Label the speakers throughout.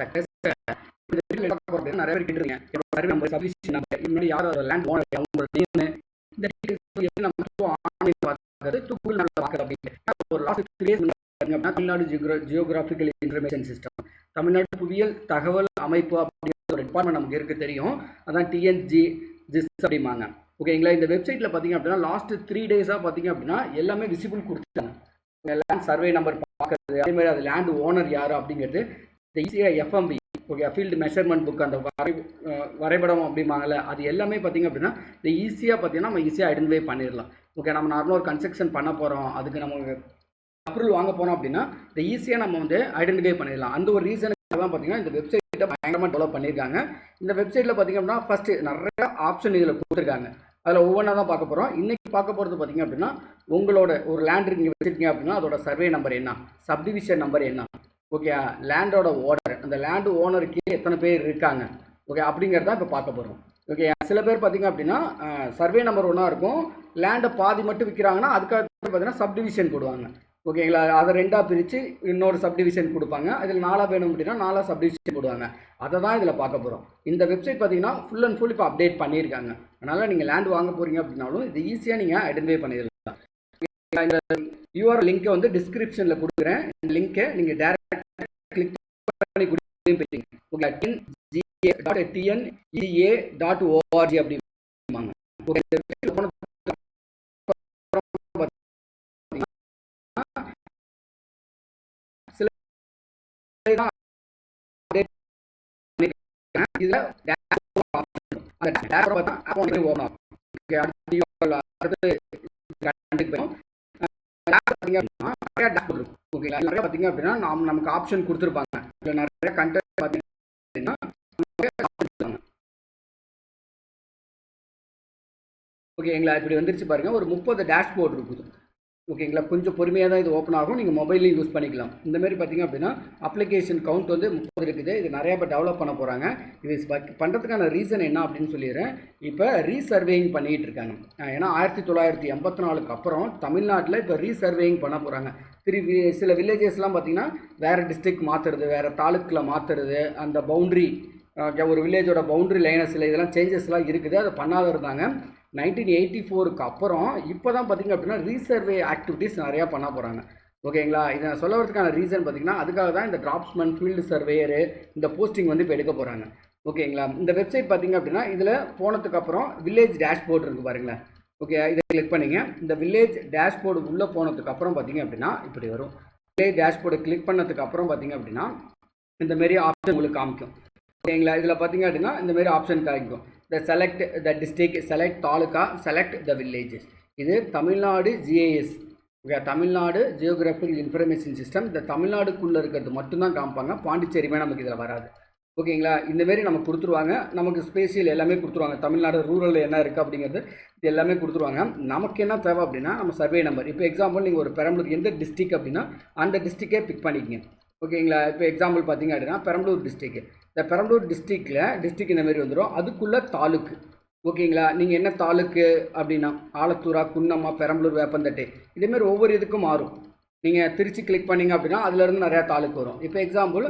Speaker 1: Structures நிறைய பேர் கேட்டுருங்க சர்வே நம்பர் சப்டிவிஷன் நம்பர் முன்னாடி யார் லேண்ட் ஓனர் அவங்களோட நேம் இந்த டீடைல்ஸ் எப்படி நம்ம ஆன்லைன் பார்க்கறது கூகுள் மேப்ல பார்க்கறது அப்படின்னு ஒரு லாஸ்ட் த்ரீ இயர்ஸ் அப்படின்னா தமிழ்நாடு ஜியோகிரா ஜியோகிராஃபிக்கல் இன்ஃபர்மேஷன் சிஸ்டம் தமிழ்நாடு புவியியல் தகவல் அமைப்பு அப்படிங்கிற ஒரு டிபார்ட்மெண்ட் நமக்கு இருக்கு தெரியும். அதான் டிஎன்ஜி ஜிஸ் அப்படிம்பாங்க. ஓகேங்களா இந்த வெப்சைட்டில் பார்த்தீங்க அப்படின்னா லாஸ்ட் த்ரீ டேஸாக பார்த்தீங்க அப்படின்னா எல்லாமே விசிபிள் கொடுத்துட்டாங்க. லேண்ட் சர்வே நம்பர் பார்க்கறது அதே மாதிரி அது லேண்ட் ஓனர் யார் அப்படிங்கிறது இந்த ஈஸியாக FMB okay field measurement book அந்த வரை வரைபடம் அப்படிம்பாங்கல்ல அது எல்லாமே பார்த்தீங்க அப்படின்னா இந்த ஈஸியாக பார்த்தீங்கன்னா நம்ம ஈஸியாக ஐடென்டிஃபை பண்ணிடலாம். ஓகே நம்ம நார்மலாக ஒரு கன்ஸ்ட்ரக்ஷன் பண்ண போகிறோம் அதுக்கு நம்ம அப்ரூவல் வாங்க போகிறோம் அப்படின்னா இந்த ஈஸியாக நம்ம வந்து ஐடென்டிஃபை பண்ணிடலாம். அந்த ஒரு ரீசனுக்கு தான் பார்த்தீங்கன்னா இந்த வெப்சைட்டை பயங்கரமாக டெவலப் பண்ணியிருக்காங்க. இந்த வெப்சைட்டில் பார்த்தீங்க அப்படின்னா ஃபஸ்ட்டு நிறைய ஆப்ஷன் இதில் கொடுத்துருக்காங்க. அதில் ஒவ்வொன்றா தான் பார்க்க போகிறோம் இன்றைக்கி பார்க்க போகிறது பார்த்தீங்க அப்படின்னா உங்களோட ஒரு லேண்ட் நீங்கள் வச்சுருக்கீங்க அப்படின்னா அதோட சர்வே நம்பர் என்ன? சப்டிவிஷன் நம்பர் என்ன? ஓகே லேண்டோட ஓனர் அந்த லேண்டு ஓனருக்கு எத்தனை பேர் இருக்காங்க? ஓகே அப்படிங்கிறத இப்போ பார்க்க போகிறோம் ஓகே சில பேர் பார்த்தீங்க அப்படின்னா சர்வே நம்பர் ஒன்றா இருக்கும். லேண்டை பாதி மட்டும் விற்கிறாங்கன்னா அதுக்காக பார்த்தீங்கன்னா சப்டிவிஷன் போடுவாங்க. ஓகேங்களா? அதை ரெண்டாக பிரித்து இன்னொரு சப்டிவிஷன் கொடுப்பாங்க. அதில் நாலாக வேணும் அப்படின்னா நாலாக சப்டிவிஷன் போடுவாங்க. அதை தான் இதில் பார்க்க போகிறோம் இந்த வெப்சைட் பார்த்தீங்கன்னா ஃபுல் அண்ட் ஃபுல் இப்போ அப்டேட் பண்ணியிருக்காங்க. அதனால் நீங்கள் லேண்ட் வாங்க போகிறீங்க அப்படின்னாலும் இது ஈஸியாக நீங்கள் ஐடென்டிஃபை பண்ணிடலாம். இந்த யூஆர் லிங்க்கை வந்து டிஸ்கிரிப்ஷனில் கொடுக்குறேன். இந்த லிங்க்கை நீங்கள் டேரக்ட் கிளிக் பண்ணி கொடுப்பீங்க okay TN GA dot TN EA dot ORG அப்படிம்பாங்க ஓகே இதுல dashboard பார்த்தா ஆகும். அடுத்து அடுத்து கண்டுக்கு போயிடும். Dashboard பார்த்தீங்க அப்படின்னா நிறைய டேப் இருக்கும். ஓகேங்களா நிறைய பார்த்தீங்க அப்படின்னா நாம் நமக்கு ஆப்ஷன் கொடுத்துருப்பாங்க இதுல நிறைய கண்டென்ட் பார்த்தீங்கன்னா ஓகே கொடுத்திருப்பாங்க. ஓகேங்களா இப்படி வந்துருச்சு பாருங்க ஒரு முப்பது டேஷ்போர்ட் இருக்குது ஓகேங்களா? கொஞ்சம் பொறுமையாக தான் இது ஓப்பன் ஆகும். நீங்கள் மொபைல்லையும் யூஸ் பண்ணிக்கலாம். இந்த மாதிரி பார்த்தீங்க அப்படின்னா அப்ளிகேஷன் கவுண்ட் வந்து முப்பது இருக்குது. இது நிறையா பேர் டெவலப் பண்ண போகிறாங்க இது பண்ணுறதுக்கான ரீசன் என்ன அப்படின்னு சொல்லிடுறேன். இப்போ ரீசர்வேயிங் பண்ணிகிட்டு இருக்காங்க. ஏன்னா ஆயிரத்தி தொள்ளாயிரத்தி எண்பத்தி நாலுக்கு அப்புறம் தமிழ்நாட்டில் இப்போ ரீசர்வேயிங் பண்ண போகிறாங்க திரு சில வில்லேஜஸ்லாம் பார்த்தீங்கன்னா வேறு டிஸ்ட்ரிக்ட் மாற்றுறது வேறு தாலுக்கில் மாற்றுறது அந்த பவுண்ட்ரி ஒரு வில்லேஜோட பவுண்ட்ரி லைனை சில இதெல்லாம் சேஞ்சஸ்லாம் இருக்குது. அதை பண்ணாத இருந்தாங்க நைன்டீன் எயிட்டி ஃபோருக்கு அப்புறம் இப்போ தான் பார்த்தீங்க அப்படின்னா ரீசர்வே ஆக்டிவிட்டீஸ் நிறையா பண்ண போகிறாங்க ஓகேங்களா இதை நான் சொல்ல வரதுக்கான ரீசன் பார்த்தீங்கன்னா அதுக்காக தான் இந்த டிராப்ஸ்மேன் ஃபீல்டு சர்வேயரு இந்த போஸ்டிங் வந்து இப்போ எடுக்க போகிறாங்க ஓகேங்களா இந்த வெப்சைட் பார்த்தீங்க அப்படின்னா இதில் போனதுக்கு அப்புறம் வில்லேஜ் டேஷ்போர்ட் இருக்குது பாருங்களேன். ஓகே இதை கிளிக் பண்ணிங்க. இந்த வில்லேஜ் டேஷ்போர்டு உள்ளே போனதுக்கு அப்புறம் பார்த்தீங்க அப்படின்னா இப்படி வரும். வில்லேஜ் டேஷ்போர்டு கிளிக் பண்ணதுக்கு அப்புறம் பார்த்தீங்க அப்படின்னா இந்த மாரி ஆப்ஷன் உங்களுக்கு காமிக்கும். ஓகேங்களா இதில் பார்த்தீங்க அப்படின்னா இந்தமாரி ஆப்ஷன் காமிக்கும். The select the district select taluka select the villages இது Tamil Nadu GAS Tamil Nadu geographic information system இந்த தமிழ்நாடுக்குள்ளே இருக்கிறது மட்டும்தான் காமிப்பாங்க. பாண்டிச்சேரியுமே நமக்கு இதில் வராது. ஓகேங்களா இந்தமாரி நமக்கு கொடுத்துருவாங்க. நமக்கு ஸ்பேஷியல் எல்லாமே கொடுத்துருவாங்க. தமிழ்நாடு ரூரலில் என்ன இருக்குது அப்படிங்கிறது இது எல்லாமே கொடுத்துருவாங்க. நமக்கு என்ன தேவை அப்படின்னா நம்ம சர்வே நம்பர் இப்போ எக்ஸாம்பிள் நீங்கள் ஒரு பெரம்பலூர் எந்த டிஸ்ட்ரிக் அப்படின்னா அந்த டிஸ்ட்ரிக்டே பிக் பண்ணிக்கங்க. ஓகேங்களா இப்போ எக்ஸாம்பிள் பார்த்தீங்க அப்படின்னா பெரம்பலூர் டிஸ்ட்ரிக்கு இந்த பெரம்பலூர் டிஸ்ட்ரிக்டில் டிஸ்ட்ரிக் இந்த மாதிரி வந்துடும் அதுக்குள்ளே தாலுக்கு. ஓகேங்களா? நீங்கள் என்ன தாலுக்கு அப்படின்னா ஆலத்தூரா குன்னம்மா பெரம்பலூர் வேப்பந்தட்டை. இதேமாரி ஒவ்வொரு இதுக்கும் மாறும். நீங்கள் திருச்சி கிளிக் பண்ணீங்க அப்படின்னா அதுலேருந்து நிறையா தாலுக்கு வரும். இப்போ எக்ஸாம்பிள்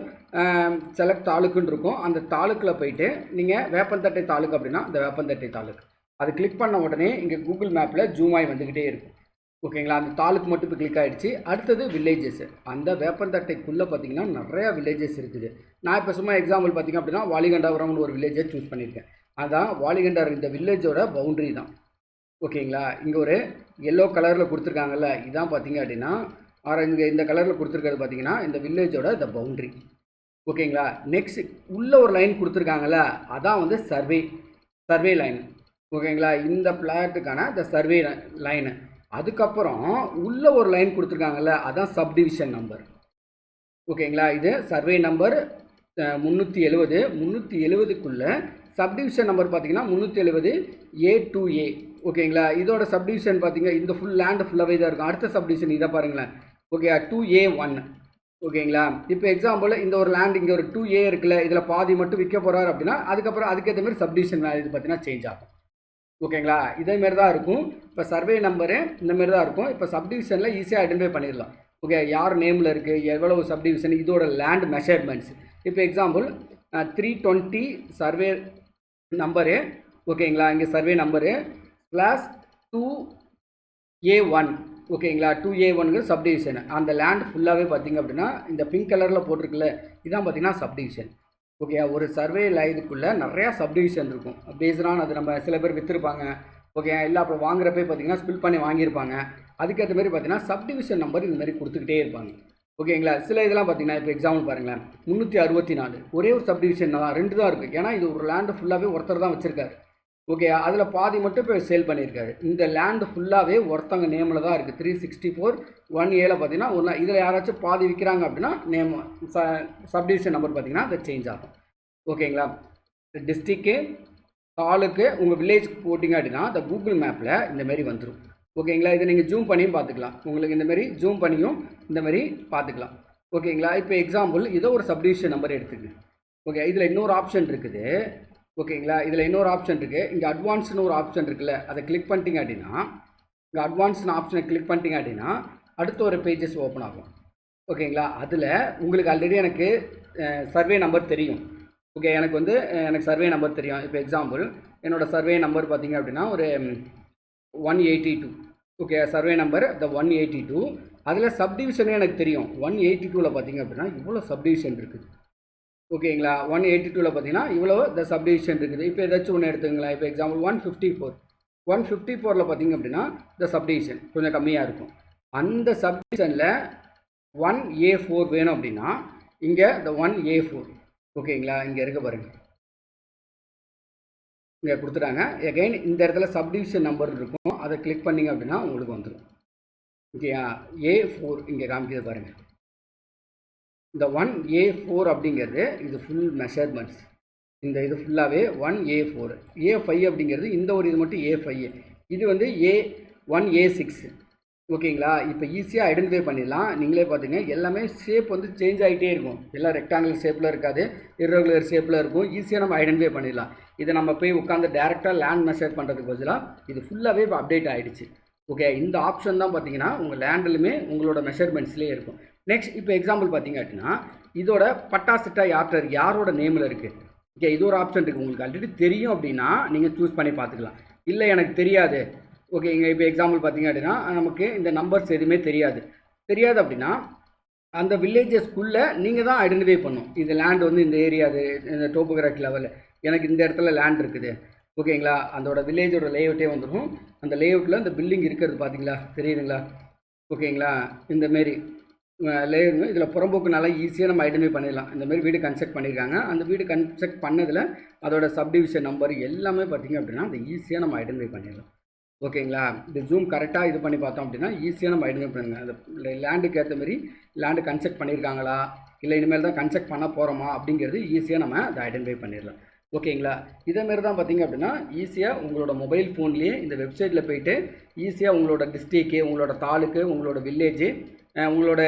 Speaker 1: செலக்ட் தாலுக்குன்னு இருக்கும். அந்த தாலுக்கில் போயிட்டு நீங்கள் வேப்பந்தட்டை தாலுக்கு அப்படின்னா இந்த வேப்பந்தட்டை தாலுக்கு. அது கிளிக் பண்ண உடனே இங்கே கூகுள் மேப்பில் ஜூமாய் வந்துக்கிட்டே இருக்கும். ஓகேங்களா? அந்த தாலுக்கு மட்டும் இப்போ கிளிக் ஆகிடுச்சு அடுத்தது வில்லேஜஸ் அந்த வேப்பந்தட்டைக்குள்ளே பார்த்தீங்கன்னா நிறையா வில்லேஜஸ் இருக்குது. நான் இப்போ சும்மா எக்ஸாம்பிள் பார்த்தீங்க அப்படின்னா வாலிகண்டாபுரம்னு ஒரு வில்லேஜை சூஸ் பண்ணியிருக்கேன். அதான் வாலிகண்டார் இந்த வில்லேஜோட பவுண்ட்ரி தான். ஓகேங்களா? இங்கே ஒரு எல்லோ கலரில் கொடுத்துருக்காங்கல்ல இதான் பார்த்தீங்க அப்படின்னா ஆரஞ்சு இந்த கலரில் கொடுத்துருக்கிறது பார்த்தீங்கன்னா இந்த வில்லேஜோட இந்த பவுண்ட்ரி ஓகேங்களா? நெக்ஸ்ட் உள்ளே ஒரு லைன் கொடுத்துருக்காங்கல்ல அதான் வந்து சர்வே சர்வே லைன் ஓகேங்களா? இந்த பிளாட்டுக்கான இந்த சர்வே லைனு அதுக்கப்புறம் உள்ள ஒரு லைன் கொடுத்துருக்காங்கல்ல அதான் சப்டிவிஷன் நம்பர் ஓகேங்களா? இது சர்வே நம்பர் முந்நூற்றி எழுவது. முந்நூற்றி எழுவதுக்குள்ளே சப்டிவிஷன் நம்பர் பார்த்தீங்கன்னா முந்நூற்றி எழுபது ஏ டூ ஏ ஓகேங்களா? இதோட சப்டிவிஷன் பார்த்தீங்கன்னா இந்த ஃபுல் லேண்டு ஃபுல்லாகவே தான் இருக்கும். அடுத்த சப்டிவிஷன் இதை பாருங்களேன். ஓகே டூ ஏ ஒன் ஓகேங்களா? இப்போ எக்ஸாம்பிள் இந்த ஒரு லேண்ட் இங்கே ஒரு டூ ஏ இருக்குல்ல இதில் பாதி மட்டும் விற்க போகிறார் அப்படின்னா அதுக்கப்புறம் அதுக்கேற்ற மாதிரி சப்டிவிஷன் இது பார்த்தீங்கன்னா சேஞ்ச் ஆகும். ஓகேங்களா? இதே மாதிரி தான் இருக்கும். இப்போ சர்வே நம்பரு இந்த மாதிரி தான் இருக்கும். இப்போ சப்டிவிஷனில் ஈஸியாக ஐடென்டிஃபை பண்ணிடலாம். ஓகே யார் நேமில் இருக்குது எவ்வளவு சப்டிவிஷன் இதோட லேண்ட் மெஷர்மெண்ட்ஸ் இப்போ example three twenty survey number ஓகேங்களா? இங்கே survey number plus two A one ஓகேங்களா? டூ ஏ ஒனுக்கு சப்டிவிஷன் அந்த லேண்ட் ஃபுல்லாகவே பார்த்தீங்க அப்படின்னா இந்த பிங்க் கலரில் போட்டிருக்குல்ல இதான் பார்த்தீங்கன்னா சப்டிவிஷன் ஓகே ஒரு சர்வே இதுக்குள்ளே நிறையா சப்டிவிஷன் இருக்கும். பேஸ்டான் அது நம்ம சில பேர் விற்றுருப்பாங்க ஓகே இல்லை அப்புறம் வாங்குறப்பே பார்த்தீங்கன்னா ஸ்பில் பண்ணி வாங்கியிருப்பாங்க. அதுக்கேற்ற மாதிரி பார்த்தீங்கன்னா சப்டிவிஷன் நம்பர் இந்த மாதிரி கொடுத்துக்கிட்டே இருப்பாங்க. ஓகேங்களா சில இதெல்லாம் பார்த்தீங்கன்னா இப்போ எக்ஸாம்பிள் பாருங்களேன். முந்நூற்றி அறுபத்தி நாலு. ஒரே ஒரு சப்டிவிஷன் தான். ரெண்டு தான் இருக்குது ஏன்னா இது ஒரு லேண்டு ஃபுல்லாகவே ஒருத்தர் தான் வச்சுருக்காரு. ஓகே அதில் பாதி மட்டும் இப்போ சேல் பண்ணியிருக்காரு. இந்த லேண்டு ஃபுல்லாகவே ஒருத்தவங்க நேமில் தான் இருக்குது த்ரீ சிக்ஸ்டி ஃபோர் ஒன் ஏல பார்த்தீங்கன்னா ஒன்று இதில் யாராச்சும் பாதி விற்கிறாங்க அப்படின்னா நேம் ச சப்டிவிஷன் நம்பர் பார்த்தீங்கன்னா அது சேஞ்ச் ஆகும். ஓகேங்களா டிஸ்ட்ரிக்கு தாலுக்கு உங்கள் வில்லேஜ்க்கு போட்டிங்க அப்படின்னா இந்த கூகுள் மேப்பில் இந்தமாரி வந்துடும் ஓகேங்களா இதை நீங்கள் ஜூம் பண்ணியும் பார்த்துக்கலாம். உங்களுக்கு இந்தமாரி ஜூம் பண்ணியும் இந்தமாரி பார்த்துக்கலாம். ஓகேங்களா இப்போ எக்ஸாம்பிள் இதோ ஒரு சப்டிவிஷன் நம்பர் எடுத்துக்கங்க. ஓகே இதில் இன்னொரு ஆப்ஷன் இருக்குது. ஓகேங்களா? இதில் இன்னொரு ஆப்ஷன் இருக்குது இங்கே அட்வான்ஸ்னு ஒரு ஆப்ஷன் இருக்குல்ல அதை கிளிக் பண்ணிட்டீங்க அப்படின்னா இங்கே அட்வான்ஸ்னு ஆப்ஷனை கிளிக் பண்ணிட்டீங்க அப்படின்னா அடுத்த ஒரு பேஜஸ் ஓப்பன் ஆகும். ஓகேங்களா? அதில் உங்களுக்கு ஆல்ரெடி எனக்கு சர்வே நம்பர் தெரியும். ஓகே எனக்கு வந்து எனக்கு சர்வே நம்பர் தெரியும். இப்போ எக்ஸாம்பிள் என்னோடய சர்வே நம்பர் பார்த்தீங்க அப்படின்னா ஒரு one eighty two okay survey number the one eighty two அதில் சப்டிவிஷனே எனக்கு தெரியும். ஒன் எயிட்டி டூவில் பார்த்தீங்க அப்படின்னா இவ்வளோ சப்டிவிஷன் இருக்குது ஓகேங்களா? ஒன் எயிட்டி டூவில் பார்த்தீங்கன்னா இவ்வளோ த சப்டிவிஷன் இருக்குது. இப்போ ஏதாச்சும் ஒன்று எடுத்துங்களேன் இப்போ example one fifty four one fifty ஃபோரில் பார்த்தீங்க அப்படின்னா த சப்டிவிஷன் கொஞ்சம் கம்மியாக இருக்கும். அந்த சப்டிவிஷனில் ஒன் ஏ ஃபோர் வேணும் அப்படின்னா இங்கே இந்த ஒன் ஏ ஃபோர் ஓகேங்களா? இங்கே இருக்க பாருங்கள் இங்கே கொடுத்துட்டாங்க. எகைன் இந்த இடத்துல சப்டிவிஷன் நம்பர் இருக்கும். அதை கிளிக் பண்ணீங்க அப்படின்னா உங்களுக்கு வந்துடும் ஓகேயா? ஏ ஃபோர் இங்கே காமிக்கிறது பாருங்கள் இந்த ஒன் ஏ ஃபோர் அப்படிங்கிறது இது ஃபுல் மெஷர்மெண்ட்ஸ் இந்த இது ஃபுல்லாகவே one A four A five அப்படிங்கிறது இந்த ஒரு இது மட்டும் ஏ ஃபைவ் இது வந்து ஏ ஒன் ஏ சிக்ஸ் ஓகேங்களா இப்போ ஈஸியாக ஐடென்டிஃபை பண்ணிடலாம். நீங்களே பார்த்துங்க எல்லாமே ஷேப் வந்து சேஞ்ச் ஆகிட்டே இருக்கும். எல்லாம் ரெக்டாங்கிள் ஷேப்பில் இருக்காது. இரகுலர் ஷேப்பில் இருக்கும். ஈஸியாக நம்ம ஐடென்டிஃபை பண்ணிடலாம். இதை நம்ம போய் உட்காந்து டேரெக்டாக லேண்ட் மெஷர் பண்ணுறதுக்கு பதிலாக இது ஃபுல்லாகவே இப்போ அப்டேட் ஆகிடுச்சு ஓகே இந்த ஆப்ஷன் தான் பார்த்தீங்கன்னா உங்கள் லேண்டிலுமே உங்களோட மெஷர்மெண்ட்ஸ்லேயே இருக்கும். நெக்ஸ்ட் இப்போ எக்ஸாம்பிள் பார்த்தீங்க அப்படின்னா இதோட பட்டா சிட்டா யாரோட நேமில் இருக்குது ஓகே இது ஒரு ஆப்ஷன் இருக்குது உங்களுக்கு ஆல்ரெடி தெரியும் அப்படின்னா நீங்கள் சூஸ் பண்ணி பார்த்துக்கலாம். இல்லை எனக்கு தெரியாது. ஓகே இங்கே இப்போ எக்ஸாம்பிள் பார்த்தீங்க அப்படின்னா நமக்கு இந்த நம்பர்ஸ் எதுவுமே தெரியாது. தெரியாது அப்படின்னா அந்த வில்லேஜஸ்க்குள்ளே நீங்கள் தான் ஐடென்டிஃபை பண்ணும் இந்த லேண்ட் வந்து இந்த ஏரியா அது இந்த டோப்போகிராஃபி லெவலில் எனக்கு இந்த இடத்துல லேண்ட் இருக்குது. ஓகேங்களா அதோட வில்லேஜோட லேஅவுட்டே வந்துடும் அந்த லேஅவுட்டில் இந்த பில்டிங் இருக்கிறது பார்த்தீங்களா? தெரியுதுங்களா? ஓகேங்களா இந்த மாரி. லேயருங்க இதில் புறம்போக்கு நல்லா ஈஸியாக நம்ம ஐடென்டிஃபை பண்ணிடலாம். இந்த மாதிரி வீடு கன்ஸ்ட்ரக்ட் பண்ணியிருக்காங்க அந்த வீடு கன்ஸ்ட்ரக்ட் பண்ணதில் அதோட சப்டிவிஷன் நம்பர் எல்லாமே பார்த்தீங்க அப்படின்னா அதை ஈஸியாக நம்ம ஐடென்டிஃபை பண்ணிடலாம். ஓகேங்களா? இந்த ஜூம் கரெக்டாக இது பண்ணி பார்த்தோம் அப்படின்னா ஈஸியாக நம்ம ஐடென்டிஃபை பண்ணுங்க. அந்த லேண்டுக்கு ஏற்ற மாதிரி லேண்டு கன்ஸ்ட்ரக்ட் பண்ணியிருக்காங்களா இல்லை இனிமேல் தான் கன்ஸ்ட்ரக்ட் பண்ண போகிறோமா அப்படிங்கிறது ஈஸியாக நம்ம அதை ஐடென்டிஃபை பண்ணிடலாம். ஓகேங்களா? இதேமாரி தான் பார்த்தீங்க அப்படின்னா ஈஸியாக உங்களோட மொபைல் ஃபோன்லேயே இந்த வெப்சைட்டில் போயிட்டு ஈஸியாக உங்களோட டிஸ்ட்ரிக்கு உங்களோட தாலுக்கு உங்களோட வில்லேஜு உங்களோட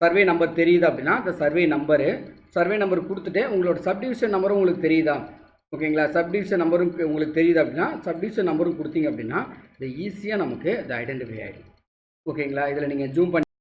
Speaker 1: சர்வே நம்பர் தெரியுது அப்படின்னா அந்த சர்வே நம்பரு சர்வே நம்பர் கொடுத்துட்டு உங்களோட சப்டிவிஷன் நம்பரும் உங்களுக்கு தெரியுதா? ஓகேங்களா சப்டிவிஷன் நம்பரும் உங்களுக்கு தெரியுது அப்படின்னா சப்டிவிஷன் நம்பரும் கொடுத்தீங்க அப்படின்னா இது ஈஸியாக நமக்கு இது ஐடென்டிஃபை ஆகிடும் ஓகேங்களா இதில் நீங்கள் ஜூம் பண்ணி